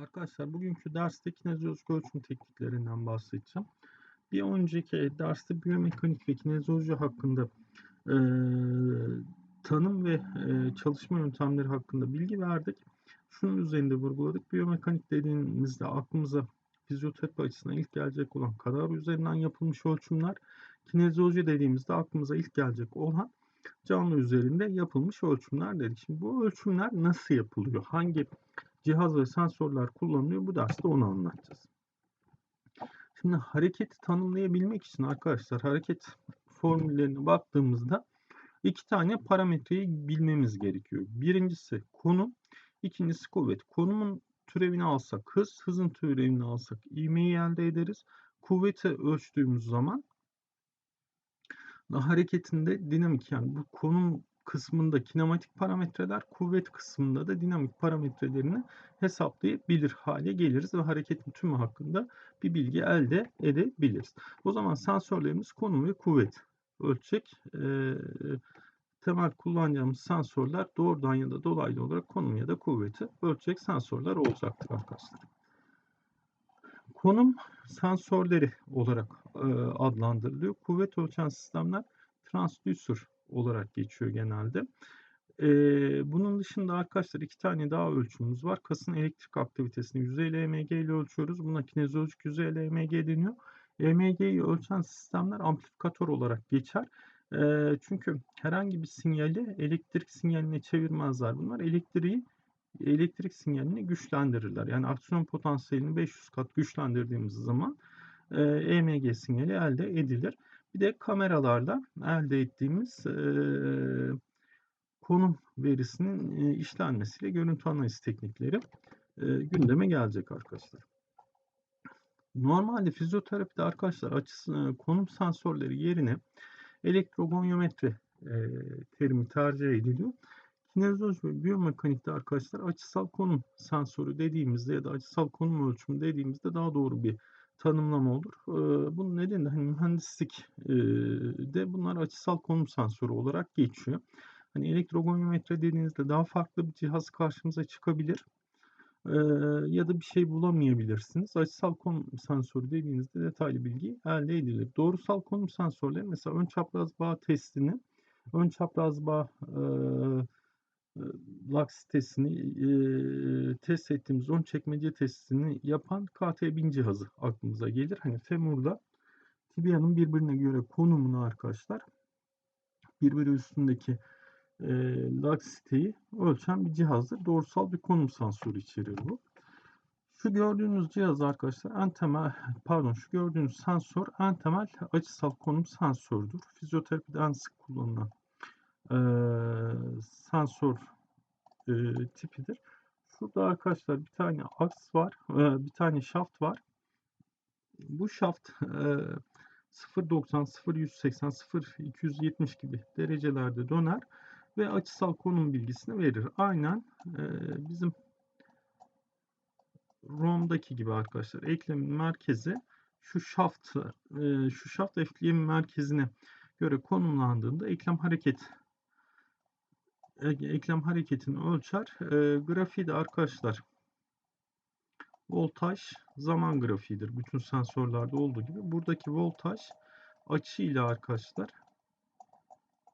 Arkadaşlar bugünkü derste kinezyolojik ölçüm tekniklerinden bahsedeceğim. Bir önceki derste biyomekanik ve kinezyoloji hakkında e, tanım ve e, çalışma yöntemleri hakkında bilgi verdik. Şunun üzerinde vurguladık. Biyomekanik dediğimizde aklımıza fizyoterapi açısından ilk gelecek olan kadar üzerinden yapılmış ölçümler. Kinezyoloji dediğimizde aklımıza ilk gelecek olan canlı üzerinde yapılmış ölçümler dedik. Şimdi bu ölçümler nasıl yapılıyor? Hangi cihaz ve sensörler kullanılıyor. Bu derste onu anlatacağız. Şimdi hareketi tanımlayabilmek için arkadaşlar hareket formüllerine baktığımızda iki tane parametreyi bilmemiz gerekiyor. Birincisi konum, ikincisi kuvvet. Konumun türevini alsak hız, hızın türevini alsak ivmeyi elde ederiz. Kuvveti ölçtüğümüz zaman hareketinde dinamik yani bu konum kısmında kinematik parametreler, kuvvet kısmında da dinamik parametrelerini hesaplayabilir hale geliriz ve hareketin tümü hakkında bir bilgi elde edebiliriz. O zaman sensörlerimiz konum ve kuvvet ölçecek. E, temel kullanacağımız sensörler doğrudan ya da dolaylı olarak konum ya da kuvveti ölçecek sensörler olacaktır arkadaşlar. Konum sensörleri olarak e, adlandırılıyor. Kuvvet ölçen sistemler transducer olarak geçiyor genelde. Bunun dışında arkadaşlar iki tane daha ölçümümüz var. Kasın elektrik aktivitesini yüzey EMG ile ölçüyoruz. Buna kinezyolojik yüzey EMG deniyor. EMG'yi ölçen sistemler amplifikatör olarak geçer. Çünkü herhangi bir sinyali elektrik sinyaline çevirmezler. Bunlar elektriği elektrik sinyalini güçlendirirler. Yani aksiyon potansiyelini 500 kat güçlendirdiğimiz zaman e, EMG sinyali elde edilir. Bir de kameralarla elde ettiğimiz konum verisinin işlenmesiyle görüntü analiz teknikleri gündeme gelecek arkadaşlar. Normalde fizyoterapide arkadaşlar açısı, konum sensörleri yerine elektrogonyometri e, terimi tercih ediliyor. Kinezyoloji ve biyomekanikte arkadaşlar açısal konum sensörü dediğimizde ya da açısal konum ölçümü dediğimizde daha doğru bir tanımlama olur. Bunun nedeni de hani mühendislik de bunlar açısal konum sensörü olarak geçiyor. Hani elektrogonyometre dediğinizde daha farklı bir cihaz karşımıza çıkabilir. ya da bir şey bulamayabilirsiniz. Açısal konum sensörü dediğinizde detaylı bilgi elde edilir. Doğrusal konum sensörleri mesela ön çapraz bağ testini ön çapraz bağ laksitesini e, test ettiğimiz ön çekmece testini yapan KT1000 cihazı aklımıza gelir. Hani femurla tibianın birbirine göre konumunu arkadaşlar birbiri üstündeki e, laksiteyi ölçen bir cihazdır. Doğrusal bir konum sensörü içerir bu. Şu gördüğünüz cihaz arkadaşlar en temel pardon şu gördüğünüz sensör en temel açısal konum sensördür. Fizyoterapide en sık kullanılan e, sensör e, tipidir. Şurada arkadaşlar bir tane aks var, e, bir tane şaft var. Bu şaft e, 0.90, 0.180, 0.270 gibi derecelerde döner ve açısal konum bilgisini verir. Aynen e, bizim ROM'daki gibi arkadaşlar eklemin merkezi şu şaft e, şu şaft eklemin merkezine göre konumlandığında eklem hareket eklem hareketini ölçer. E, grafiği de arkadaşlar voltaj zaman grafiğidir. Bütün sensörlerde olduğu gibi. Buradaki voltaj açı ile arkadaşlar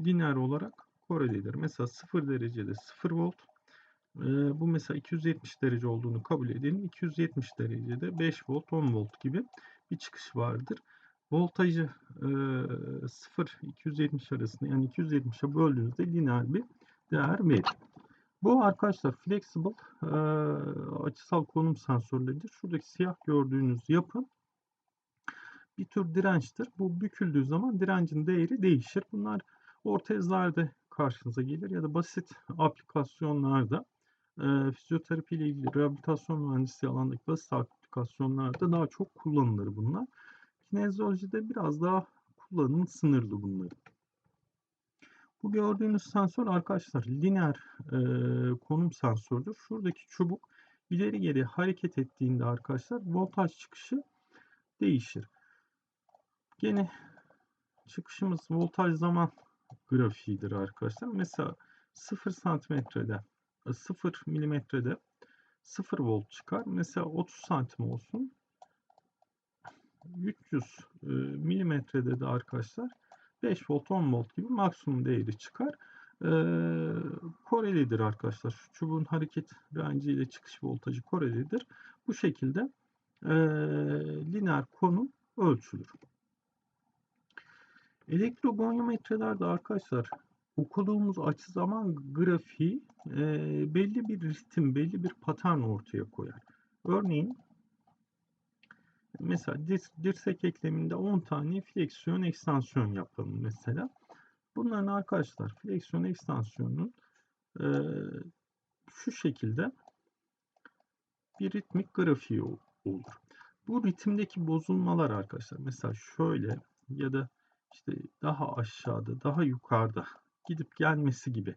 lineer olarak korelidir. Mesela 0 derecede 0 volt. E, bu mesela 270 derece olduğunu kabul edelim. 270 derecede 5 volt 10 volt gibi bir çıkış vardır. Voltajı e, 0-270 arasında yani 270'e böldüğünüzde lineer bir değer verir. Bu arkadaşlar flexible e, açısal konum sensörleridir. Şuradaki siyah gördüğünüz yapı bir tür dirençtir. Bu büküldüğü zaman direncin değeri değişir. Bunlar ortezlerde karşınıza gelir ya da basit aplikasyonlarda e, fizyoterapi ile ilgili rehabilitasyon mühendisliği alandaki basit aplikasyonlarda daha çok kullanılır bunlar. Kinezyolojide biraz daha kullanım sınırlı bunların. Bu gördüğünüz sensör arkadaşlar lineer e, konum sensördür. Şuradaki çubuk ileri geri hareket ettiğinde arkadaşlar voltaj çıkışı değişir. Gene çıkışımız voltaj zaman grafiğidir arkadaşlar. Mesela 0 santimetrede 0 milimetrede 0 volt çıkar. Mesela 30 santim olsun. 300 e, milimetrede de arkadaşlar 5 volt 10 volt gibi maksimum değeri çıkar. E, Korelidir arkadaşlar. Şu çubuğun hareket renci ile çıkış voltajı Korelidir. Bu şekilde e, lineer konum ölçülür. Elektrogonyometrelerde arkadaşlar okuduğumuz açı zaman grafiği e, belli bir ritim, belli bir patern ortaya koyar. Örneğin mesela dirsek ekleminde 10 tane fleksiyon ekstansiyon yapalım mesela. Bunların arkadaşlar fleksiyon ekstansiyonun e, şu şekilde bir ritmik grafiği olur. Bu ritimdeki bozulmalar arkadaşlar mesela şöyle ya da işte daha aşağıda, daha yukarıda gidip gelmesi gibi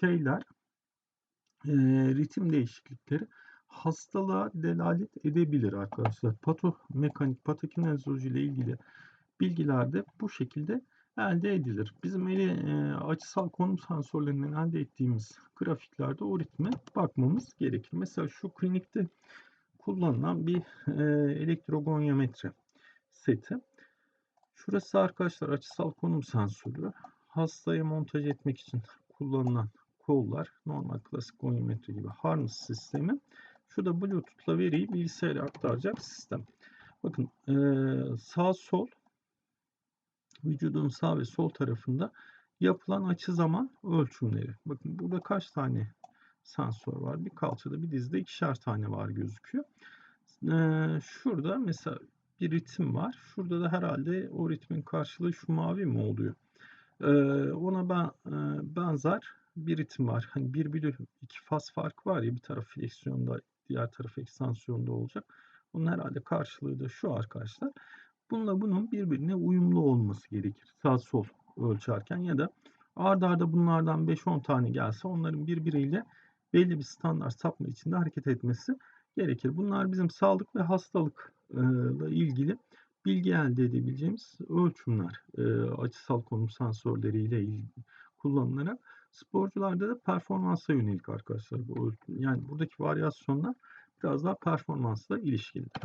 şeyler e, ritim değişiklikleri hastalığa delalet edebilir arkadaşlar. Patomekanik, patokinezoloji ile ilgili bilgiler de bu şekilde elde edilir. Bizim eli e, açısal konum sensörlerinden elde ettiğimiz grafiklerde o ritme bakmamız gerekir. Mesela şu klinikte kullanılan bir e, elektrogonyometre seti. Şurası arkadaşlar açısal konum sensörü. Hastaya montaj etmek için kullanılan kollar. Normal klasik gonyometre gibi harness sistemi. Şurada Bluetooth'la veriyi bilgisayara aktaracak sistem. Bakın e, sağ sol vücudun sağ ve sol tarafında yapılan açı zaman ölçümleri. Bakın burada kaç tane sensör var? Bir kalçada bir dizde ikişer tane var gözüküyor. Ee, şurada mesela bir ritim var. Şurada da herhalde o ritmin karşılığı şu mavi mi oluyor? Ee, ona ben e, benzer bir ritim var. Hani bir bölü iki faz fark var ya bir taraf fleksiyonda diğer taraf ekstansiyonda olacak. Bunun herhalde karşılığı da şu arkadaşlar. Bununla bunun birbirine uyumlu olması gerekir. Sağ sol ölçerken ya da ard arda bunlardan 5-10 tane gelse onların birbiriyle belli bir standart sapma içinde hareket etmesi gerekir. Bunlar bizim sağlık ve hastalıkla ilgili bilgi elde edebileceğimiz ölçümler açısal konum sensörleriyle ilgili kullanılarak sporcularda da performansa yönelik arkadaşlar bu. Yani buradaki varyasyonlar biraz daha performansla ilişkilidir.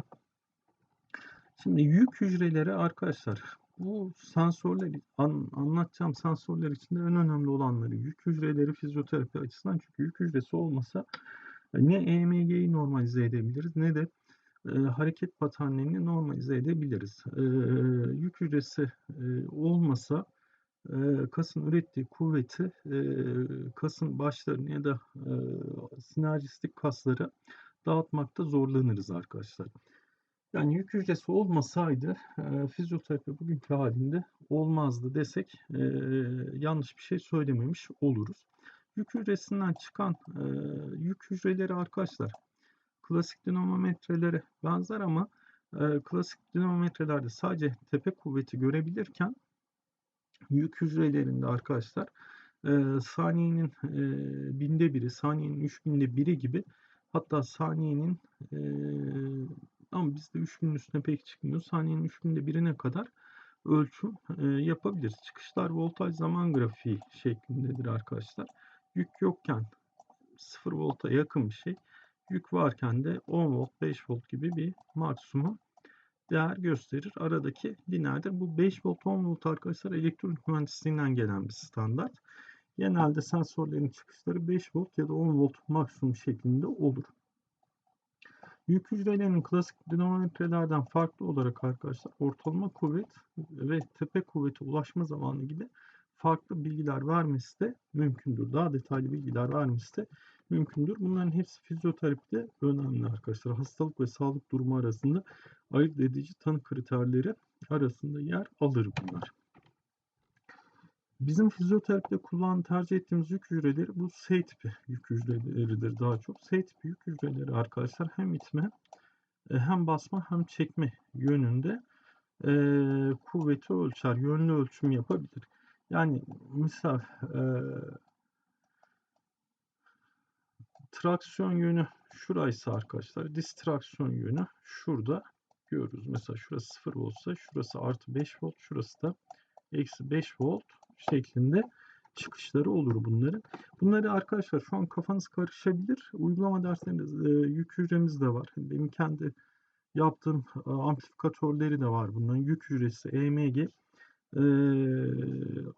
Şimdi yük hücreleri arkadaşlar bu sensörler an, anlatacağım sensörler içinde en önemli olanları yük hücreleri fizyoterapi açısından çünkü yük hücresi olmasa ne EMG'yi normalize edebiliriz ne de e, hareket paternlerini normalize edebiliriz. E, yük hücresi e, olmasa kasın ürettiği kuvveti kasın başlarını ya da e, sinerjistik kasları dağıtmakta zorlanırız arkadaşlar. Yani yük hücresi olmasaydı fizyoterapi bugünkü halinde olmazdı desek yanlış bir şey söylememiş oluruz. Yük hücresinden çıkan yük hücreleri arkadaşlar klasik dinamometrelere benzer ama klasik dinamometrelerde sadece tepe kuvveti görebilirken yük hücrelerinde arkadaşlar e, saniyenin e, binde biri, saniyenin üç binde biri gibi hatta saniyenin e, ama bizde 3000'in üstüne pek çıkmıyor. Saniyenin 3000'de birine kadar ölçüm e, yapabiliriz. Çıkışlar voltaj zaman grafiği şeklindedir arkadaşlar. Yük yokken 0 volta yakın bir şey. Yük varken de 10 volt, 5 volt gibi bir maksimum değer gösterir. Aradaki lineerdir. Bu 5 volt, 10 volt arkadaşlar elektronik mühendisliğinden gelen bir standart. Genelde sensörlerin çıkışları 5 volt ya da 10 volt maksimum şeklinde olur. Yük hücrelerinin klasik dinamometrelerden farklı olarak arkadaşlar ortalama kuvvet ve tepe kuvveti ulaşma zamanı gibi farklı bilgiler vermesi de mümkündür. Daha detaylı bilgiler vermesi de mümkündür. Bunların hepsi fizyoterapide önemli arkadaşlar. Hastalık ve sağlık durumu arasında ayırt edici tanı kriterleri arasında yer alır bunlar. Bizim fizyoterapide kullan tercih ettiğimiz yük hücreleri bu S tipi yük hücreleridir daha çok. S tipi yük hücreleri arkadaşlar hem itme e, hem basma hem çekme yönünde e, kuvveti ölçer, yönlü ölçüm yapabilir. Yani misal e, traksiyon yönü şuraysa arkadaşlar, distraksiyon yönü şurada görürüz. Mesela şurası 0 voltsa şurası artı 5 volt, şurası da eksi 5 volt şeklinde çıkışları olur bunların. Bunları arkadaşlar şu an kafanız karışabilir. Uygulama derslerinde e, yük hücremiz de var. Benim kendi yaptığım e, amplifikatörleri de var bunların. Yük hücresi, EMG, e,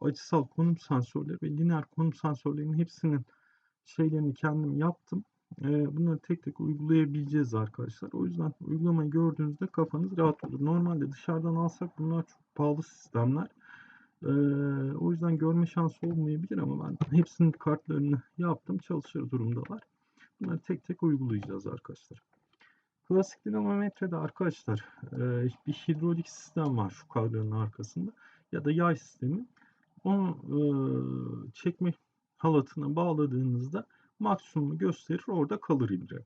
açısal konum sensörleri ve lineer konum sensörlerinin hepsinin şeylerini kendim yaptım. E, bunları tek tek uygulayabileceğiz arkadaşlar. O yüzden uygulamayı gördüğünüzde kafanız rahat olur. Normalde dışarıdan alsak bunlar çok pahalı sistemler. Ee, o yüzden görme şansı olmayabilir ama ben hepsinin kartlarını yaptım. Çalışır durumdalar. Bunları tek tek uygulayacağız arkadaşlar. Klasik dinamometrede arkadaşlar e, bir hidrolik sistem var şu kadranın arkasında ya da yay sistemi. Onu e, çekme halatına bağladığınızda maksimumu gösterir orada kalır ibre.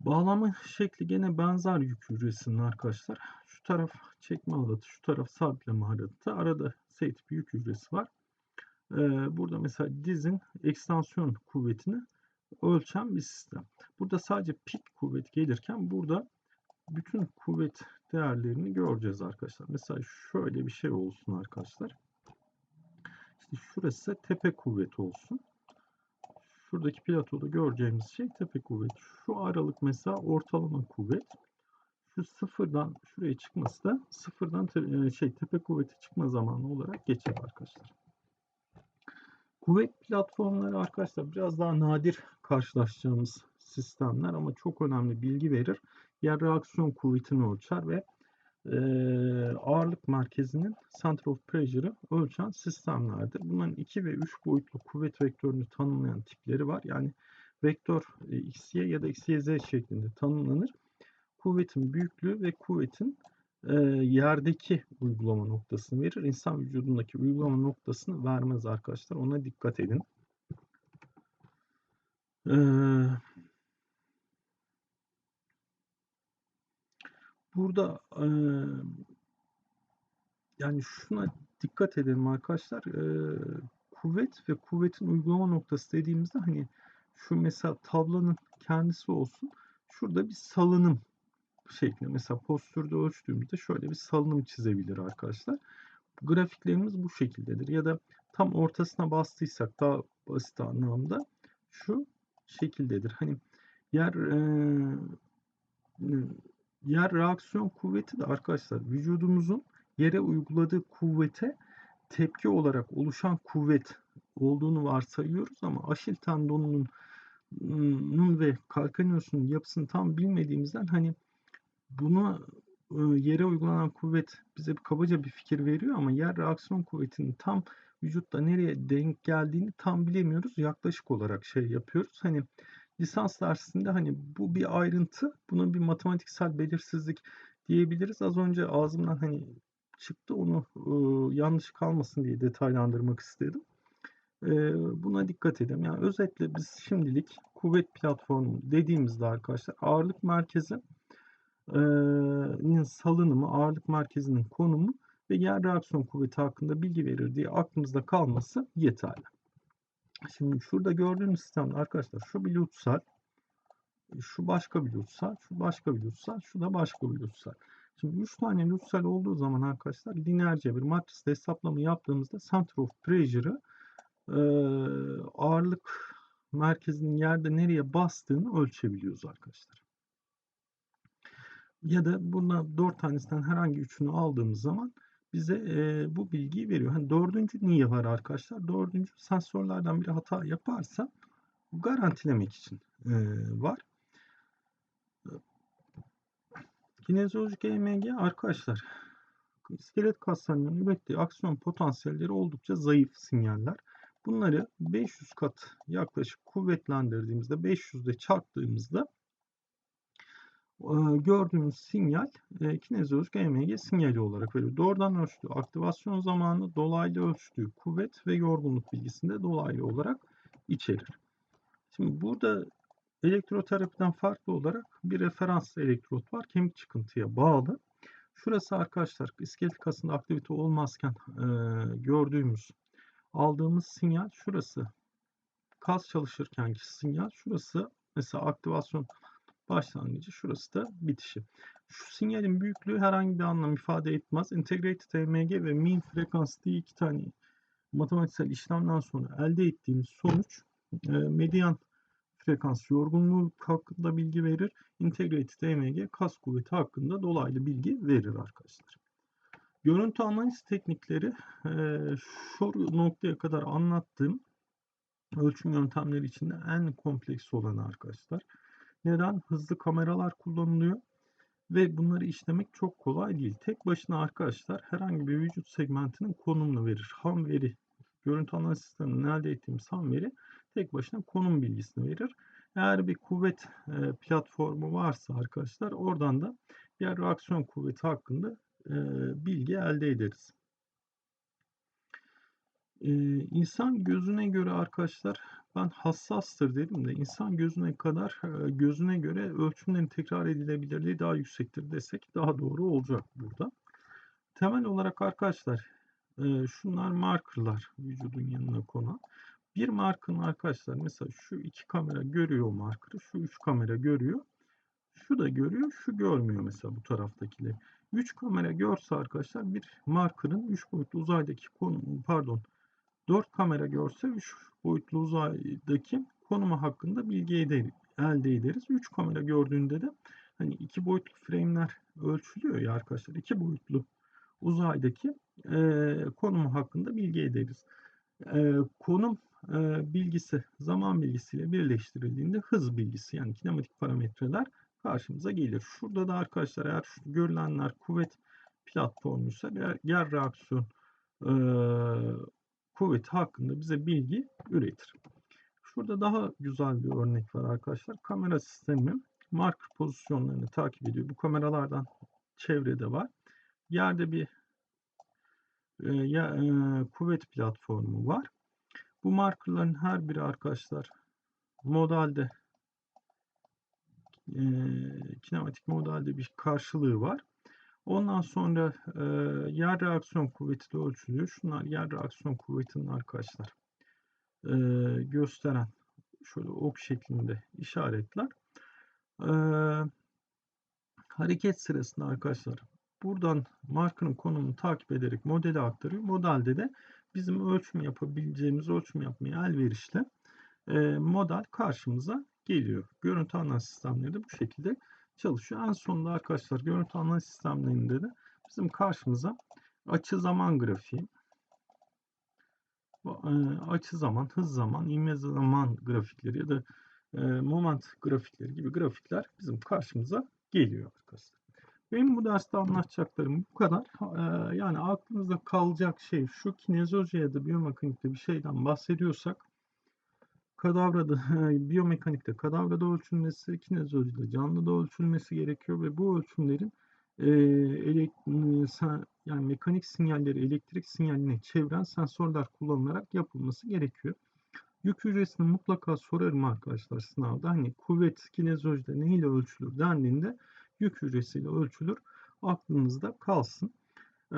Bağlama şekli gene benzer yük hücresinin arkadaşlar. Şu taraf çekme halatı, şu taraf sabitleme halatı. Arada S tipi yük hücresi var. Ee, burada mesela dizin ekstansiyon kuvvetini ölçen bir sistem. Burada sadece pik kuvvet gelirken burada bütün kuvvet değerlerini göreceğiz arkadaşlar. Mesela şöyle bir şey olsun arkadaşlar. İşte şurası tepe kuvveti olsun. Şuradaki platoda göreceğimiz şey tepe kuvvet. Şu aralık mesela ortalama kuvvet. Şu sıfırdan şuraya çıkması da sıfırdan te e, şey tepe kuvveti çıkma zamanı olarak geçer arkadaşlar. Kuvvet platformları arkadaşlar biraz daha nadir karşılaşacağımız sistemler ama çok önemli bilgi verir. Yer reaksiyon kuvvetini ölçer ve e, ağırlık merkezinin center of pressure'ı ölçen sistemlerdir. Bunların 2 ve 3 boyutlu kuvvet vektörünü tanımlayan tipleri var. Yani vektör e, xy ya da xyz şeklinde tanımlanır. Kuvvetin büyüklüğü ve kuvvetin e, yerdeki uygulama noktasını verir. İnsan vücudundaki uygulama noktasını vermez arkadaşlar. Ona dikkat edin. Eee burada e, yani şuna dikkat edelim arkadaşlar. E, kuvvet ve kuvvetin uygulama noktası dediğimizde hani şu mesela tablonun kendisi olsun. Şurada bir salınım şeklinde mesela postürde ölçtüğümüzde şöyle bir salınım çizebilir arkadaşlar. Grafiklerimiz bu şekildedir. Ya da tam ortasına bastıysak daha basit anlamda şu şekildedir. Hani yer e, yer reaksiyon kuvveti de arkadaşlar vücudumuzun yere uyguladığı kuvvete tepki olarak oluşan kuvvet olduğunu varsayıyoruz ama aşil tendonunun ve kalkaneosunun yapısını tam bilmediğimizden hani bunu yere uygulanan kuvvet bize kabaca bir fikir veriyor ama yer reaksiyon kuvvetinin tam vücutta nereye denk geldiğini tam bilemiyoruz. Yaklaşık olarak şey yapıyoruz. Hani lisans dersinde hani bu bir ayrıntı. Buna bir matematiksel belirsizlik diyebiliriz. Az önce ağzımdan hani çıktı onu e, yanlış kalmasın diye detaylandırmak istedim. E, buna dikkat edelim. Yani özetle biz şimdilik kuvvet platformu dediğimizde arkadaşlar ağırlık merkezi salınımı, ağırlık merkezinin konumu ve yer reaksiyon kuvveti hakkında bilgi verir diye aklımızda kalması yeterli. Şimdi şurada gördüğünüz sistemde arkadaşlar şu bir lutsal, şu başka bir lutsal, şu başka bir lutsal, şu da başka bir lutsal. Şimdi 3 tane lutsal olduğu zaman arkadaşlar lineer bir matriste hesaplama yaptığımızda center of pressure'ı e, ağırlık merkezinin yerde nereye bastığını ölçebiliyoruz arkadaşlar. Ya da bundan 4 tanesinden herhangi üçünü aldığımız zaman bize e, bu bilgiyi veriyor. Hani dördüncü niye var arkadaşlar? Dördüncü sensörlerden biri hata yaparsa garantilemek için e, var. Kinezyolojik EMG arkadaşlar iskelet kaslarının ürettiği aksiyon potansiyelleri oldukça zayıf sinyaller. Bunları 500 kat yaklaşık kuvvetlendirdiğimizde 500'de çarptığımızda gördüğümüz sinyal e, kinezyolojik EMG sinyali olarak veriyor. Doğrudan ölçtüğü aktivasyon zamanı, dolaylı ölçtüğü kuvvet ve yorgunluk bilgisini de dolaylı olarak içerir. Şimdi burada elektroterapiden farklı olarak bir referans elektrot var. Kemik çıkıntıya bağlı. Şurası arkadaşlar iskelet kasında aktivite olmazken e, gördüğümüz aldığımız sinyal şurası kas çalışırkenki sinyal şurası mesela aktivasyon başlangıcı. Şurası da bitişi. Şu sinyalin büyüklüğü herhangi bir anlam ifade etmez. Integrated EMG ve Mean Frequency diye iki tane matematiksel işlemden sonra elde ettiğimiz sonuç e, medyan frekans yorgunluğu hakkında bilgi verir. Integrated EMG kas kuvveti hakkında dolaylı bilgi verir arkadaşlar. Görüntü analiz teknikleri e, şu noktaya kadar anlattığım ölçüm yöntemleri içinde en kompleks olanı arkadaşlar. Neden? Hızlı kameralar kullanılıyor ve bunları işlemek çok kolay değil. Tek başına arkadaşlar herhangi bir vücut segmentinin konumunu verir. Ham veri, görüntü analiz sisteminden elde ettiğimiz ham veri tek başına konum bilgisini verir. Eğer bir kuvvet e, platformu varsa arkadaşlar oradan da yer reaksiyon kuvveti hakkında e, bilgi elde ederiz. E, insan gözüne göre arkadaşlar ben hassastır dedim de insan gözüne kadar gözüne göre ölçümlerin tekrar edilebilirliği daha yüksektir desek daha doğru olacak burada. Temel olarak arkadaşlar şunlar markerlar vücudun yanına konan. Bir markın arkadaşlar mesela şu iki kamera görüyor markırı, şu üç kamera görüyor. Şu da görüyor, şu görmüyor mesela bu taraftakiler. 3 kamera görse arkadaşlar bir markerın 3 boyutlu uzaydaki konum pardon 4 kamera görse 3 boyutlu uzaydaki konumu hakkında bilgi elde ederiz. 3 kamera gördüğünde de hani 2 boyutlu frame'ler ölçülüyor ya arkadaşlar. 2 boyutlu uzaydaki e, konumu hakkında bilgi ederiz. E, konum e, bilgisi zaman bilgisiyle birleştirildiğinde hız bilgisi yani kinematik parametreler karşımıza gelir. Şurada da arkadaşlar eğer şu görülenler kuvvet platformuysa yer, yer reaksiyon e, kuvveti hakkında bize bilgi üretir. Şurada daha güzel bir örnek var arkadaşlar. Kamera sistemi marker pozisyonlarını takip ediyor. Bu kameralardan çevrede var. Yerde bir e, ya, e, kuvvet platformu var. Bu markerların her biri arkadaşlar modalde e, kinematik modelde bir karşılığı var. Ondan sonra e, yer reaksiyon kuvveti de ölçülüyor. Şunlar yer reaksiyon kuvvetinin arkadaşlar e, gösteren şöyle ok şeklinde işaretler. E, hareket sırasında arkadaşlar buradan markanın konumunu takip ederek modele aktarıyor. Modelde de bizim ölçüm yapabileceğimiz ölçüm yapmaya elverişli e, model karşımıza geliyor. Görüntü analiz sistemleri de bu şekilde çalışıyor. En sonunda arkadaşlar görüntü analiz sistemlerinde de bizim karşımıza açı zaman grafiği, e, açı zaman, hız zaman, ivme zaman grafikleri ya da e, moment grafikleri gibi grafikler bizim karşımıza geliyor arkadaşlar. Benim bu derste anlatacaklarım bu kadar. E, yani aklınızda kalacak şey şu kinezoloji ya da biyomekanikte bir şeyden bahsediyorsak Kadavrada, biyomekanikte kadavrada ölçülmesi, kinezolojide canlıda ölçülmesi gerekiyor ve bu ölçümlerin e, elek, yani mekanik sinyalleri elektrik sinyaline çeviren sensörler kullanılarak yapılması gerekiyor. Yük hücresini mutlaka sorarım arkadaşlar sınavda. Hani kuvvet kinezolojide neyle ölçülür dendiğinde yük hücresiyle ölçülür. Aklınızda kalsın. Ee,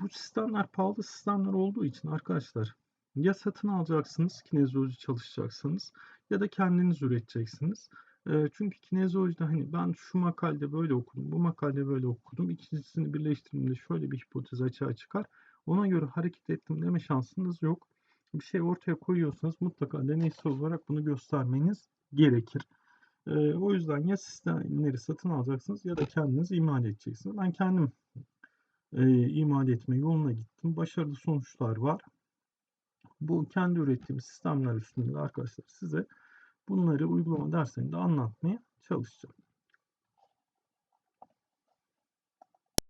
bu sistemler pahalı sistemler olduğu için arkadaşlar ya satın alacaksınız kinezoloji çalışacaksınız ya da kendiniz üreteceksiniz. Çünkü kinezolojide hani ben şu makalede böyle okudum, bu makalede böyle okudum. İkisini birleştirdiğimde şöyle bir hipotez açığa çıkar. Ona göre hareket ettim deme şansınız yok. Bir şey ortaya koyuyorsanız mutlaka deneysel olarak bunu göstermeniz gerekir. O yüzden ya sistemleri satın alacaksınız ya da kendiniz imal edeceksiniz. Ben kendim imal etme yoluna gittim. Başarılı sonuçlar var bu kendi ürettiğim sistemler üstünde arkadaşlar size bunları uygulama derslerinde anlatmaya çalışacağım.